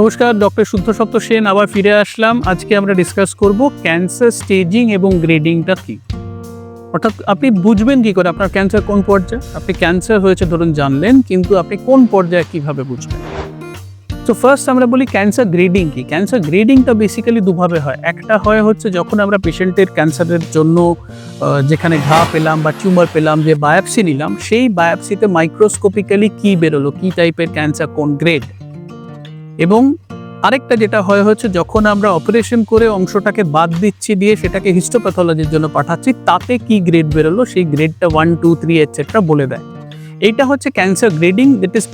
নমস্কার, ডক্টর শুদ্ধ সপ্ত সেন, আবার ফিরে আসলাম। আজকে আমরা ডিসকাস করব ক্যান্সার স্টেজিং এবং গ্রেডিংটা কি। অর্থাৎ আপনি বুঝবেন কি করে আপনার ক্যান্সার কোন পর্যায়ে। আপনি ক্যান্সার হয়েছে ধরুন জানলেন, কিন্তু আপনি কোন পর্যায়ে কীভাবে বুঝবেন তো ফার্স্ট আমরা বলি ক্যান্সার গ্রেডিং কি। ক্যান্সার গ্রেডিংটা বেসিক্যালি দুভাবে হয়। একটা হয় হচ্ছে যখন আমরা পেশেন্টের ক্যান্সারের জন্য যেখানে ঘা পেলাম বা টিউমার পেলাম, যে বায়োপসি নিলাম, সেই বায়োপসিতে মাইক্রোস্কোপিক্যালি কি বেরোলো, কি টাইপের ক্যান্সার কোন গ্রেড এবং আরেকটা যেটা হয় হচ্ছে যখন আমরা অপারেশন করে অংশটাকে বাদ দিচ্ছি দিয়ে সেটাকে হিস্টোপ্যাথোলজির জন্য পাঠাচ্ছি, তাতে কি গ্রেড বেরোলো? সেই গ্রেডটা ওয়ান টু থ্রি এটসেট্রা বলে দেয়। এইটা হচ্ছে cancer grading that is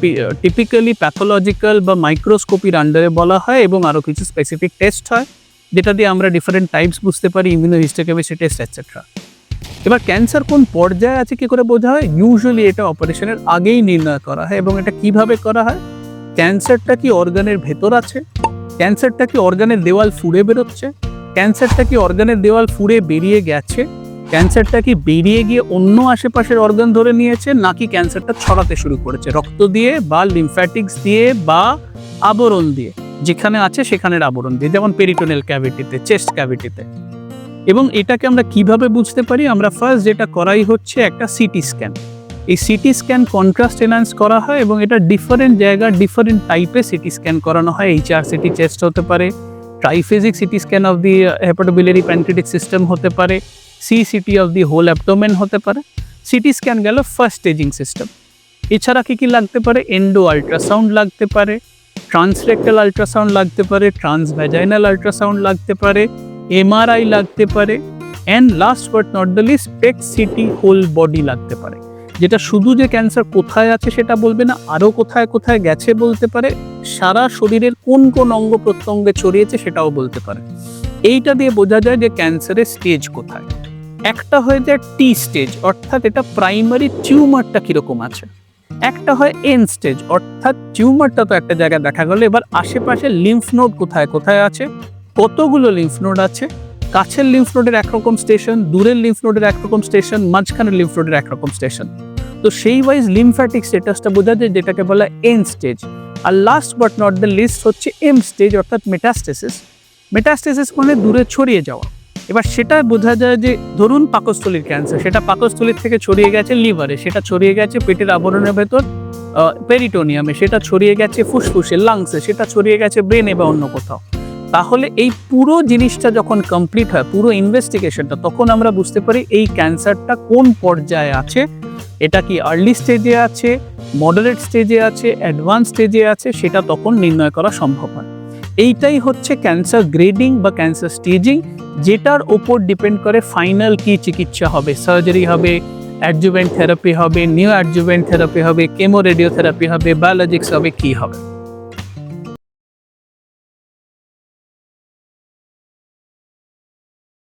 typically pathological বা মাইক্রোস্কোপির আন্ডারে বলা হয় এবং আরও কিছু স্পেসিফিক টেস্ট হয়, যেটা দিয়ে আমরা ডিফারেন্ট টাইপস বুঝতে পারি ইমিউনোহিস্টোকেমিস্ট্রি টেস্ট এটসেট্রা এবার ক্যান্সার কোন পর্যায়ে আছে কি করে বোঝা হয়? ইউজুয়ালি এটা অপারেশনের আগেই নির্ণয় করা হয় এবং এটা কীভাবে করা হয়? ক্যান্সারটা কি অর্গানের ভেতর আছে? ক্যান্সারটা কি অর্গানের দেওয়াল ফুঁড়ে বেরোচ্ছে? ক্যান্সারটা কি অর্গানের দেওয়াল ফুঁড়ে বেরিয়ে গেছে? ক্যান্সারটা কি বেরিয়ে গিয়ে অন্য আশেপাশের অর্গান ধরে নিয়েছে, নাকি ক্যান্সারটা ছড়াতে শুরু করেছে? রক্ত দিয়ে বা লিমফ্যাটিক্স দিয়ে বা আবরণ দিয়ে? যেখানে আছে সেখানের আবরণ দিয়ে, যেমন পেরিটোনেল ক্যাভিটিতে চেস্ট ক্যাভিটিতে এবং এটাকে আমরা কীভাবে বুঝতে পারি? আমরা ফার্স্ট যেটা করাই হচ্ছে একটা সিটি স্ক্যান এই সিটি স্ক্যান কন্ট্রাস্ট এনহান্স করা হয় এবং এটা ডিফারেন্ট জায়গা ডিফারেন্ট টাইপের সিটি স্ক্যান করানো হয়। এইচআর সিটি চেস্ট হতে পারে triphasic CT scan of the hepatobiliary pancreatic system হতে পারে C CT of the whole abdomen হতে পারে। সিটি স্ক্যান গেল ফার্স্ট স্টেজিং সিস্টেম এছাড়া কি কি লাগতে পারে? এন্ডো আল্ট্রাসাউন্ড লাগতে পারে ট্রান্সরেক্টাল আল্ট্রাসাউন্ড লাগতে পারে ট্রান্সভ্যাজাইনাল আল্ট্রাসাউন্ড লাগতে পারে এমআরআই লাগতে পারে and last but not the least PET CT whole body লাগতে পারে। যেটা শুধু যে ক্যান্সার কোথায় আছে সেটা বলবে না আরও কোথায় কোথায় গেছে বলতে পারে, সারা শরীরের কোন কোন অঙ্গ প্রত্যঙ্গে ছড়িয়েছে সেটাও বলতে পারে। এইটা দিয়ে বোঝা যায় যে ক্যান্সারের স্টেজ কোথায়। একটা হয়ে যায় টি স্টেজ অর্থাৎ এটা প্রাইমারি টিউমারটা কীরকম আছে। একটা হয় এন স্টেজ অর্থাৎ টিউমারটা তো একটা জায়গায় দেখা গেল, এবার আশেপাশে লিম্ফ নোড কোথায় কোথায় আছে? কতগুলো লিম্ফ নোড আছে? কাছের লিম্ফ নোডের একরকম স্টেশন দূরের লিম্ফ নোডের একরকম স্টেশন মাঝখানের লিম্ফ নোডের একরকম স্টেশন তো সেই ওয়াইজ লিমফ্যাটিক স্টেটাসটা বোঝা যায়, যেটাকে বলা N stage R last but not the least হচ্ছে এম স্টেজ অর্থাৎ মেটাস্টেসিস মেটাস্টেসিস মানে দূরে ছড়িয়ে যাওয়া। এবার সেটা বোঝা যায় যে, ধরুন পাকস্থলীর ক্যান্সার সেটা পাকস্থলীর থেকে ছড়িয়ে গেছে লিভারে সেটা ছড়িয়ে গেছে পেটের আবরণের ভেতর পেরিটোনিয়ামে সেটা ছড়িয়ে গেছে ফুসফুসে লাংসে সেটা ছড়িয়ে গেছে ব্রেনে বা অন্য কোথাও। তাহলে এই পুরো জিনিসটা যখন কমপ্লিট হয়, পুরো ইনভেস্টিগেশনটা তখন আমরা বুঝতে পারি এই ক্যান্সারটা কোন পর্যায়ে আছে এটা কি আর্লি স্টেজে আছে মডারেট স্টেজে আছে অ্যাডভান্স স্টেজে আছে, সেটা তখন নির্ণয় করা সম্ভব হয়। এইটাই হচ্ছে ক্যান্সার গ্রেডিং বা ক্যান্সার স্টেজিং যেটার ওপর ডিপেন্ড করে ফাইনাল কি চিকিৎসা হবে। সার্জারি হবে অ্যাডজুভেন্ট থেরাপি হবে নিউ অ্যাডজুভেন্ট থেরাপি হবে কেমো রেডিওথেরাপি হবে বায়োলজিক্স হবে, কি হবে।